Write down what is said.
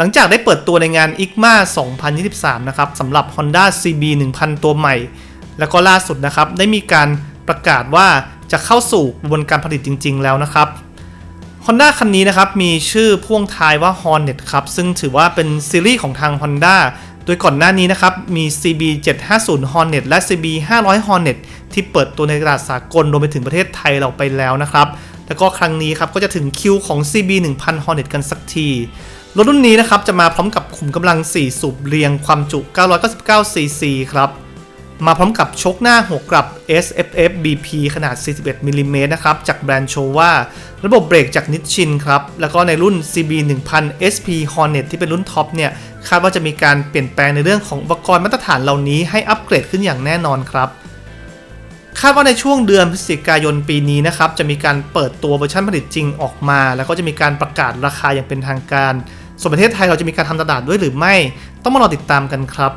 หลังจากได้เปิดตัวในงาน IGMA 2023 นะครับสำหรับ Honda CB 1000 ตัวใหม่ แล้วก็ล่าสุดนะครับ ได้มีการประกาศว่าจะเข้าสู่กระบวนการผลิตจริง ๆ แล้วนะครับ Honda คันนี้นะครับ มีชื่อพ่วงท้ายว่า Hornet ครับ ซึ่งถือว่าเป็นซีรีส์ของทาง Honda ดยก่อนหน้านี้นะครับ มี CB 750 Hornet และ CB 500 Hornet ที่เปิดตัวในตลาดสากลรวมไปถึงประเทศไทยเราไปแล้วนะครับ แล้วก็ครั้งนี้ครับก็จะถึงคิวของ CB 1000 Hornet กันสักทีรถรุ่นนี้นะครับจะมาพร้อมกับขุมกำลัง 4 สูบเรียงความจุ 999 cc ครับ มาพร้อมกับชกหน้าหัวกลับ SFF BP ขนาด 41มิลลิเมตรนะครับ จากแบรนด์โชว่าระบบเบรกจากนิชชินครับ แล้วก็ในรุ่น CB 1000 SP Hornet ที่เป็นรุ่นท็อปเนี่ย คาดว่าจะมีการเปลี่ยนแปลงในเรื่องของอุปกรณ์มาตรฐานเหล่านี้ให้อัปเกรดขึ้นอย่างแน่นอนครับคาดว่าในช่วงเดือนพฤศจิกายนปีนี้นะครับจะมีการเปิดตัวเวอร์ชันผลิตจริงออกมา แล้วก็จะมีการประกาศราคาอย่างเป็นทางการ ส่วนประเทศไทยเราจะมีการทำตลาดด้วยหรือไม่ ต้องมารอติดตามกันครับ